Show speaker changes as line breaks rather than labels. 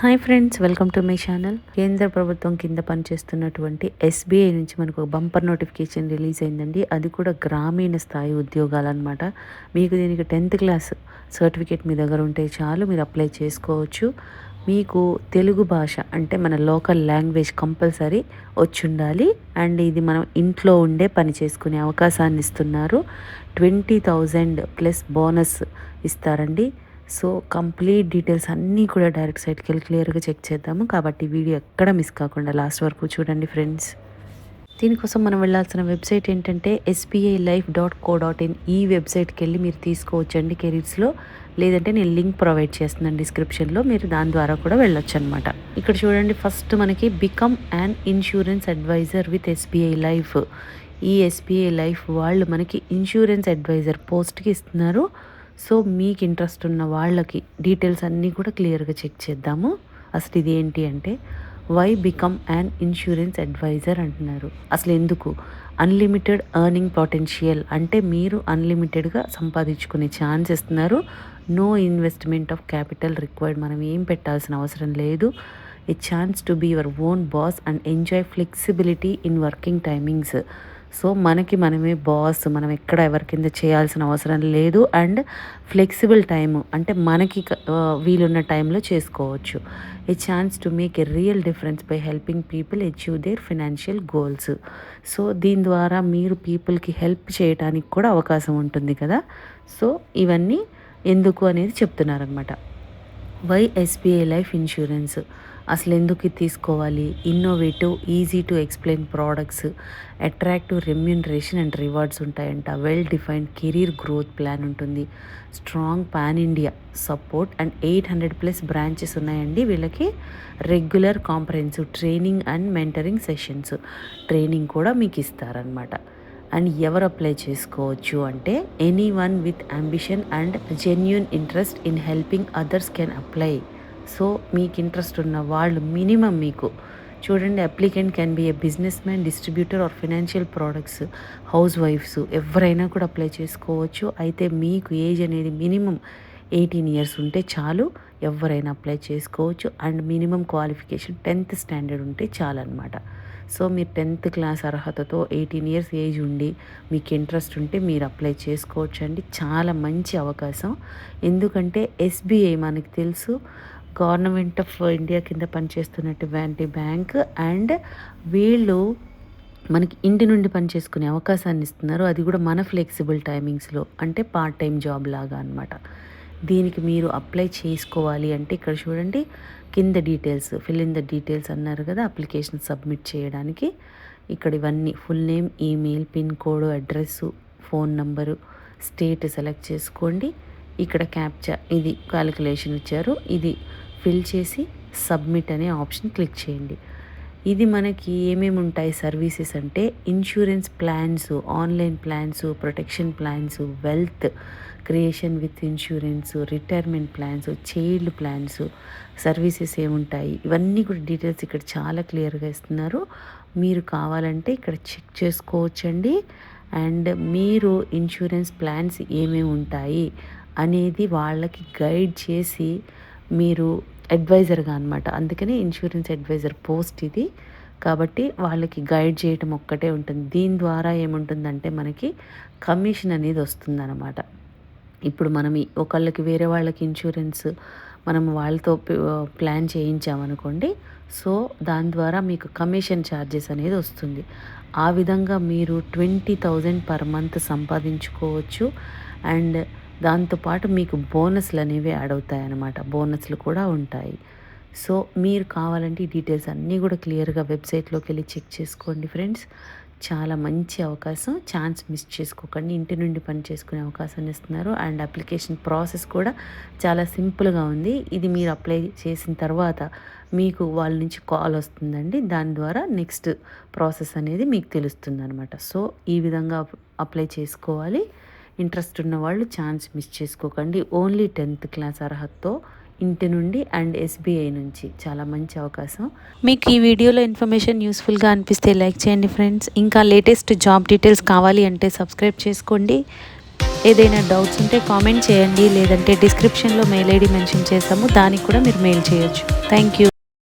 Hi friends welcome to my channel. కేంద్ర ప్రభుత్వం కింద పనిచేస్తున్నటువంటి ఎస్బీఐ నుంచి మనకు ఒక బంపర్ నోటిఫికేషన్ రిలీజ్ అయిందండి. అది కూడా గ్రామీణ స్థాయి ఉద్యోగాలు అనమాట మీకు దీనికి టెన్త్ క్లాస్ సర్టిఫికేట్ మీ దగ్గర ఉంటే చాలు మీరు అప్లై చేసుకోవచ్చు. మీకు తెలుగు భాష అంటే మన లోకల్ లాంగ్వేజ్ కంపల్సరీ వచ్చి ఉండాలి అండ్ ఇది మనం ఇంట్లో ఉండే పని చేసుకునే అవకాశాన్ని ఇస్తున్నారు. ట్వంటీ థౌజండ్ ప్లస్ బోనస్ ఇస్తారండి. సో కంప్లీట్ డీటెయిల్స్ అన్నీ కూడా డైరెక్ట్ సైట్కి వెళ్ళి క్లియర్గా చెక్ చేద్దాము. కాబట్టి వీడియో ఎక్కడ మిస్ కాకుండా లాస్ట్ వరకు చూడండి ఫ్రెండ్స్. దీనికోసం మనం వెళ్ళాల్సిన వెబ్సైట్ ఏంటంటే SBI life dot co dot in ఈ వెబ్సైట్కి వెళ్ళి మీరు తీసుకోవచ్చండి కెరీర్స్లో. లేదంటే నేను లింక్ ప్రొవైడ్ చేస్తున్నాను డిస్క్రిప్షన్లో. మీరు దాని ద్వారా కూడా వెళ్ళొచ్చు అనమాట ఇక్కడ చూడండి ఫస్ట్ మనకి become and insurance advisor with SBI life ఈ ఎస్బీఐ లైఫ్ వాళ్ళు మనకి ఇన్సూరెన్స్ అడ్వైజర్ పోస్ట్కి ఇస్తున్నారు. సో మీకు ఇంట్రెస్ట్ ఉన్న వాళ్ళకి డీటెయిల్స్ అన్నీ కూడా క్లియర్గా చెక్ చేద్దాము. అసలు ఇది ఏంటి అంటే why become an insurance advisor అంటున్నారు. అసలు ఎందుకు? అన్లిమిటెడ్ ఎర్నింగ్ పొటెన్షియల్ అంటే మీరు అన్లిమిటెడ్గా సంపాదించుకునే ఛాన్స్ ఇస్తున్నారు no investment of capital required మనం ఏం పెట్టాల్సిన అవసరం లేదు. A chance to be your own boss and enjoy flexibility in working timings so మనకి మనమే బాస్ మనం ఎక్కడ ఎవరి కింద చేయాల్సిన అవసరం లేదు అండ్ ఫ్లెక్సిబుల్ టైము అంటే మనకి వీలున్న టైంలో చేసుకోవచ్చు. A chance to make a real difference by helping people achieve their financial goals so దీని ద్వారా మీరు పీపుల్కి హెల్ప్ చేయడానికి కూడా అవకాశం ఉంటుంది కదా? సో ఇవన్నీ ఎందుకు అనేది చెప్తున్నారనమాట వై ఎస్బీఐ లైఫ్ ఇన్సూరెన్స్ అసలు ఎందుకు తీసుకోవాలి? Innovative easy to explain products attractive remuneration and rewards ఉంటాయంట. Well defined career growth plan ఉంటుంది. Strong pan India support and eight hundred plus branches ఉన్నాయండి వీళ్ళకి. Regular comprehensive training and mentoring sessions training కూడా మీకు ఇస్తారనమాట అండ్ ఎవరు apply చేసుకోవచ్చు అంటే anyone with ambition and genuine interest in helping others can apply so మీకు ఇంట్రెస్ట్ ఉన్న వాళ్ళు మినిమం మీకు. చూడండి applicant can be a businessman distributor or financial products house వైఫ్స్ ఎవరైనా కూడా అప్లై చేసుకోవచ్చు. అయితే మీకు ఏజ్ అనేది మినిమం ఎయిటీన్ ఇయర్స్ ఉంటే చాలు ఎవరైనా అప్లై చేసుకోవచ్చు. And minimum qualification tenth standard ఉంటే చాలన్నమాట. సో మీరు టెన్త్ క్లాస్ అర్హతతో ఎయిటీన్ ఇయర్స్ ఏజ్ ఉండి మీకు ఇంట్రెస్ట్ ఉంటే మీరు అప్లై చేసుకోవచ్చు అండి చాలా మంచి అవకాశం. ఎందుకంటే ఎస్బీఐ మనకు తెలుసు. గవర్నమెంట్ ఆఫ్ ఇండియా కింద పనిచేస్తున్నటువంటి బ్యాంక్ అండ్ వీళ్ళు మనకి ఇంటి నుండి పనిచేసుకునే అవకాశాన్ని ఇస్తున్నారు. అది కూడా మన ఫ్లెక్సిబుల్ టైమింగ్స్లో అంటే పార్ట్ టైం జాబ్ లాగా అనమాట దీనికి మీరు అప్లై చేసుకోవాలి అంటే ఇక్కడ చూడండి కింద details fill in the details అన్నారు కదా అప్లికేషన్ సబ్మిట్ చేయడానికి. ఇక్కడ ఇవన్నీ full name email pin code address phone number state select చేసుకోండి. ఇక్కడ క్యాప్చా ఇది క్యాలిక్యులేషన్ ఇచ్చారు. ఇది ఫిల్ చేసి సబ్మిట్ అనే ఆప్షన్ క్లిక్ చేయండి. ఇది మనకి ఏమేమి ఉంటాయి సర్వీసెస్ అంటే insurance plans online plans protection plans wealth creation with insurance retirement plans child plans services ఏముంటాయి? ఇవన్నీ కూడా డీటెయిల్స్ ఇక్కడ చాలా క్లియర్గా ఇస్తున్నారు. మీరు కావాలంటే ఇక్కడ చెక్ చేసుకోవచ్చండి. అండ్ మీరు ఇన్సూరెన్స్ ప్లాన్స్ ఏమేమి ఉంటాయి అనేది వాళ్ళకి గైడ్ చేసి మీరు అడ్వైజర్గా అనమాట అందుకని ఇన్సూరెన్స్ అడ్వైజర్ పోస్ట్ ఇది. కాబట్టి వాళ్ళకి గైడ్ చేయటం ఒక్కటే ఉంటుంది. దీని ద్వారా ఏముంటుందంటే మనకి కమిషన్ అనేది వస్తుందన్నమాట. ఇప్పుడు మనం ఒకళ్ళకి వేరే వాళ్ళకి ఇన్సూరెన్స్ మనం వాళ్ళతో ప్లాన్ చేయించామనుకోండి సో దాని ద్వారా మీకు కమిషన్ ఛార్జెస్ అనేది వస్తుంది. ఆ విధంగా మీరు ట్వంటీ థౌజండ్ పర్ మంత్ సంపాదించుకోవచ్చు. అండ్ దాంతోపాటు మీకు బోనస్లు అనేవి యాడ్ అవుతాయన్నమాట. బోనస్లు కూడా ఉంటాయి. సో మీరు కావాలంటే ఈ డీటెయిల్స్ అన్నీ కూడా క్లియర్గా వెబ్సైట్లోకి వెళ్ళి చెక్ చేసుకోండి ఫ్రెండ్స్. చాలా మంచి అవకాశం. ఛాన్స్ మిస్ చేసుకోకండి. ఇంటి నుండి పని చేసుకునే అవకాశాన్ని ఇస్తున్నారు. అండ్ అప్లికేషన్ ప్రాసెస్ కూడా చాలా సింపుల్గా ఉంది. ఇది మీరు అప్లై చేసిన తర్వాత మీకు వాళ్ళ నుంచి కాల్ వస్తుందండి. దాని ద్వారా నెక్స్ట్ ప్రాసెస్ అనేది మీకు తెలుస్తుంది అనమాట సో ఈ విధంగా అప్లై చేసుకోవాలి. ఇంట్రెస్ట్ ఉన్న వాళ్ళు ఛాన్స్ మిస్ చేసుకోకండి. ఓన్లీ టెన్త్ క్లాస్ అర్హతతో ఇంటి నుండి అండ్ ఎస్బీఐ నుంచి. చాలా మంచి అవకాశం. మీకు ఈ వీడియోలో ఇన్ఫర్మేషన్ యూస్ఫుల్గా అనిపిస్తే లైక్ చేయండి ఫ్రెండ్స్. ఇంకా లేటెస్ట్ జాబ్ డీటెయిల్స్ కావాలి అంటే సబ్స్క్రైబ్ చేసుకోండి. ఏదైనా డౌట్స్ ఉంటే కామెంట్ చేయండి. లేదంటే డిస్క్రిప్షన్లో మెయిల్ ఐడి మెన్షన్ చేస్తాము. దానికి కూడా మీరు మెయిల్ చేయొచ్చు. Thank you.